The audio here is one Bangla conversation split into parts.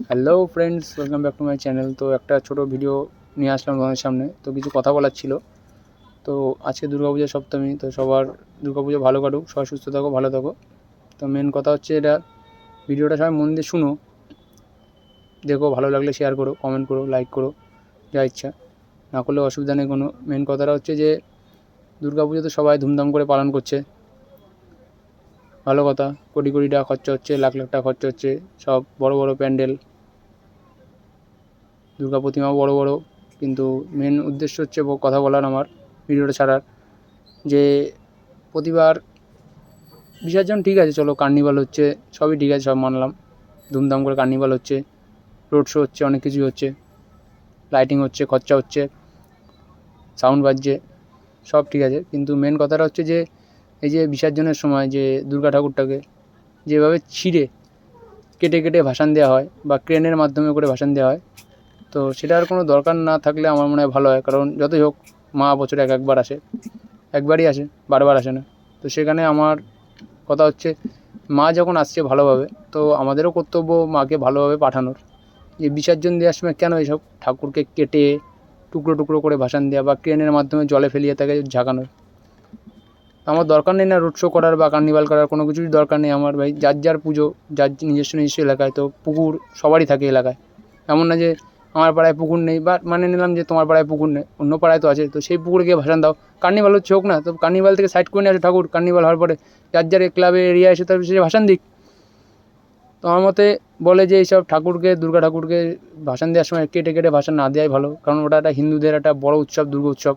Hello friends welcome back to my channel তো একটা ছোটো ভিডিও নিয়ে আসলাম তোমাদের সামনে। তো কিছু কথা বলার ছিল। তো আজকে দুর্গাপূজা সপ্তমী, তো সবার দুর্গাপুজো ভালো কাটুক, সবাই সুস্থ থাকো, ভালো থাকো। তো মেন কথা হচ্ছে এটা ভিডিওটা সবাই মন দিয়ে শুনো। দেখো, ভালো লাগলে শেয়ার করো কমেন্ট করো লাইক করো, যা ইচ্ছা। না করলে অসুবিধা নেই কোনো। মেন কথাটা হচ্ছে যে, দুর্গাপুজো তো সবাই ধুমধাম করে পালন করছে। ভালো কথা। কোটি কোটি টাকা খরচা হচ্ছে, লাখ লাখ টাকা খরচা হচ্ছে, সব বড় বড় প্যান্ডেল। দুর্গা প্রতিমা বড় বড়, কিন্তু মেন উদ্দেশ্য হচ্ছে কথা বলার আমার ভিডিওটা ছাড়ার। যে প্রতিবার বিসর্জন ঠিক আছে, চলো কার্নিভাল হচ্ছে, সবই ঠিক আছে, সব মানলাম। ধুমধাম করে কার্নিভাল হচ্ছে রোড শো হচ্ছে, অনেক কিছুই হচ্ছে। লাইটিং হচ্ছে, খরচা হচ্ছে সাউন্ড বাজছে, সব ঠিক আছে। কিন্তু মেন কথাটা হচ্ছে যে এই যে বিসর্জনের সময় যে দুর্গা ঠাকুরটাকে যেভাবে ছিঁড়ে কেটে কেটে ভাসান দেওয়া হয় বা ক্রেনের মাধ্যমে করে ভাসান দেওয়া হয়, তো সেটার কোনো দরকার না থাকলে আমার মনে হয় ভালো হয়। কারণ যতই হোক মা বছরে এক একবার আসে, একবারই আসে, বারবার আসে না। তো সেখানে আমার কথা হচ্ছে, মা যখন আসছে ভালোভাবে, তো আমাদেরও কর্তব্য মাকে ভালোভাবে পাঠানোর। যে বিসর্জন দেওয়ার সময় কেন এইসব ঠাকুরকে কেটে টুকরো টুকরো করে ভাসান দেওয়া বা ক্রেনের মাধ্যমে জলে ফেলিয়ে তাকে ঝাঁকানোর? আমার দরকার নেই না রোড শো করার বা কার্নিভাল করার, কোনো কিছুই দরকার নেই আমার ভাই। যার যার পুজো, যার নিজস্ব নিজস্ব এলাকায়, তো পুকুর সবারই থাকে এলাকায়। এমন না যে আমার পাড়ায় পুকুর নেই বা মানে নিলাম যে তোমার পাড়ায় পুকুর নেই, অন্য পাড়ায় তো আছে। তো সেই পুকুরে গিয়ে ভাসান দাও। কার্নিভাল হচ্ছে হোক না, তো কার্নিভাল থেকে সাইড করে নিয়ে আসে ঠাকুর কার্নিভাল হওয়ার পরে। যার যার ক্লাবে এরিয়া এসে তার সে ভাসান দিক। তো আমার মতে বলে যে এইসব ঠাকুরকে, দুর্গা ঠাকুরকে ভাসান দেওয়ার সময় কেটে কেটে ভাসান না দেওয়াই ভালো। কারণ ওটা একটা হিন্দুদের একটা বড় উৎসব, দুর্গা উৎসব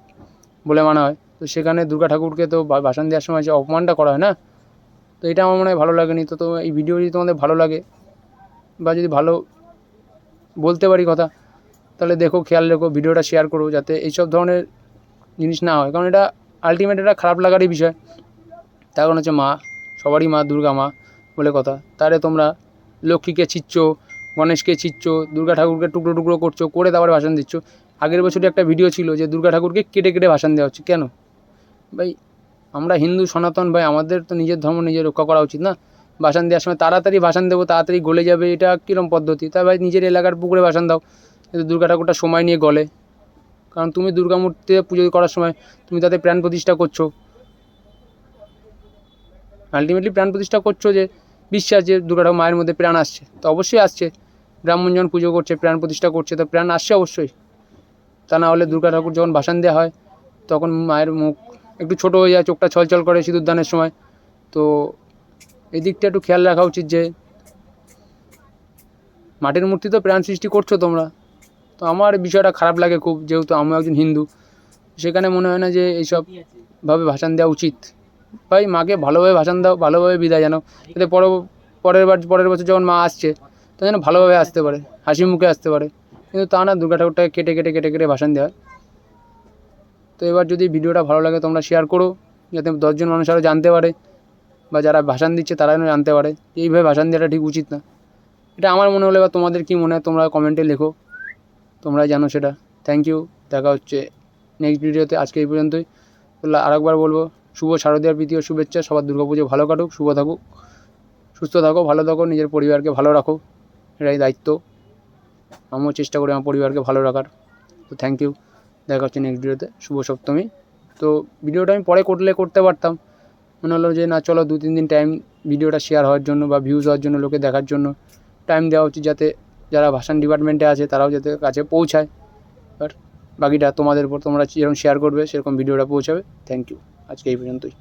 বলে মানা হয়। তো সেখানে দুর্গা ঠাকুরকে তো ভাসান দেওয়ার সময় যে অপমানটা করা হয় না? তো এটা আমার মনে হয় ভালো লাগেনি। তো তো এই ভিডিও যদি তোমাদের ভালো লাগে বা যদি ভালো বলতে পারি কথা, তাহলে দেখো, খেয়াল রেখো, ভিডিওটা শেয়ার করো যাতে এইসব ধরনের জিনিস না হয়। কারণ এটা আলটিমেট এটা খারাপ লাগারই বিষয়। তার কারণ হচ্ছে মা, সবারই মা, দুর্গা মা বলে কথা। তারে তোমরা লক্ষ্মীকে ছিচ্ছ গণেশকে ছিচ্ছ দুর্গা ঠাকুরকে টুকরো টুকরো করছ, করে তারপরে ভাষণ দিচ্ছ। আগের বছরই একটা ভিডিও ছিল যে দুর্গা ঠাকুরকে কেটে কেটে ভাষণ দেওয়া হচ্ছে। কেন? ভাই, আমরা হিন্দু, সনাতন, ভাই, আমাদের তো নিজের ধর্ম নিজে রক্ষা করা উচিত না। ভাষণ দেওয়ার সময় তাড়াতাড়ি ভাষণ দেবো, তাড়াতাড়ি গলে যাবে, এটা কীরকম পদ্ধতি? তা ভাই, নিজের এলাকার পুকুরে ভাষণ দাও, কিন্তু দুর্গা ঠাকুরটা সময় নিয়ে গলে। কারণ তুমি দুর্গা মূর্তিতে পুজো করার সময় তুমি তাতে প্রাণ প্রতিষ্ঠা করছ। আলটিমেটলি প্রাণ প্রতিষ্ঠা করছ যে, বিশ্বাস যে দুর্গা ঠাকুর মায়ের মধ্যে প্রাণ আসছে। তো অবশ্যই আসছে। ব্রাহ্মণ যখন পুজো করছে, প্রাণ প্রতিষ্ঠা করছে, তো প্রাণ আসছে অবশ্যই। তা না হলে দুর্গা ঠাকুর যখন ভাসান দেওয়া হয়, তখন মায়ের মুখ একটু ছোট হয়ে যায়, চোখটা ছলছল করে সিঁদুর দানের সময়। তো এই দিকটা একটু খেয়াল রাখা উচিত যে মাটির মূর্তি তো প্রাণ সৃষ্টি করছ তোমরা। তো আমার বিষয়টা খারাপ লাগে খুব, যেহেতু আমি একজন হিন্দু। সেখানে মনে হয় না যে এইসব ভাবে ভাষণ দেওয়া উচিত। ভাই, মাকে ভালোভাবে ভাষণ দাও, ভালোভাবে বিদায় জানাও। যাতে পর, পরের বার, পরের বছর যখন মা আসছে তো যেন ভালোভাবে আসতে পারে, হাসি মুখে আসতে পারে। কিন্তু তা না দুর্গা ঠাকুরটাকে কেটে কেটে কেটে কেটে ভাষণ দেওয়া। তো এবার যদি ভিডিওটা ভালো লাগে তোমরা শেয়ার করো, যাতে দশজন মানুষ আরও জানতে পারে বা যারা ভাষণ দিচ্ছে তারা যেন জানতে পারে এইভাবে ভাষণ দেওয়াটা ঠিক উচিত না। এটা আমার মনে হলে বা তোমাদের কী মনে হয় তোমরা কমেন্টে লেখো তোমরা জানো সেটা। থ্যাংক ইউ দেখা হচ্ছে নেক্সট ভিডিওতে আজকে এই পর্যন্তই। আরেকবার বলব, শুভ শারদীয়ার ও শুভেচ্ছা, সবার দুর্গাপুজো ভালো কাটুক, শুভ থাকুক, সুস্থ থাকো, ভালো থাকো, নিজের পরিবারকে ভালো রাখো, এটাই দায়িত্ব। আমিও চেষ্টা করি আমার পরিবারকে ভালো রাখার। তো থ্যাংক ইউ দেখা হচ্ছে নেক্সট ভিডিওতে শুভ সপ্তমী। তো ভিডিওটা আমি পরে করলে করতে পারতাম। মনে হলো যে, না, চলো দু তিন দিন টাইম ভিডিওটা শেয়ার হওয়ার জন্য বা ভিউজ হওয়ার জন্য লোকে দেখার জন্য টাইম দেওয়া উচিত যাতে যারা ভাষণ ডিপার্টমেন্টে আছে, তারাও যাতে কাছে পৌঁছায়। আর বাকিটা তোমাদের উপর তোমরা যেরকম শেয়ার করবে, সেরকম ভিডিওটা পৌঁছাবে। থ্যাংক ইউ আজকে এই পর্যন্তই।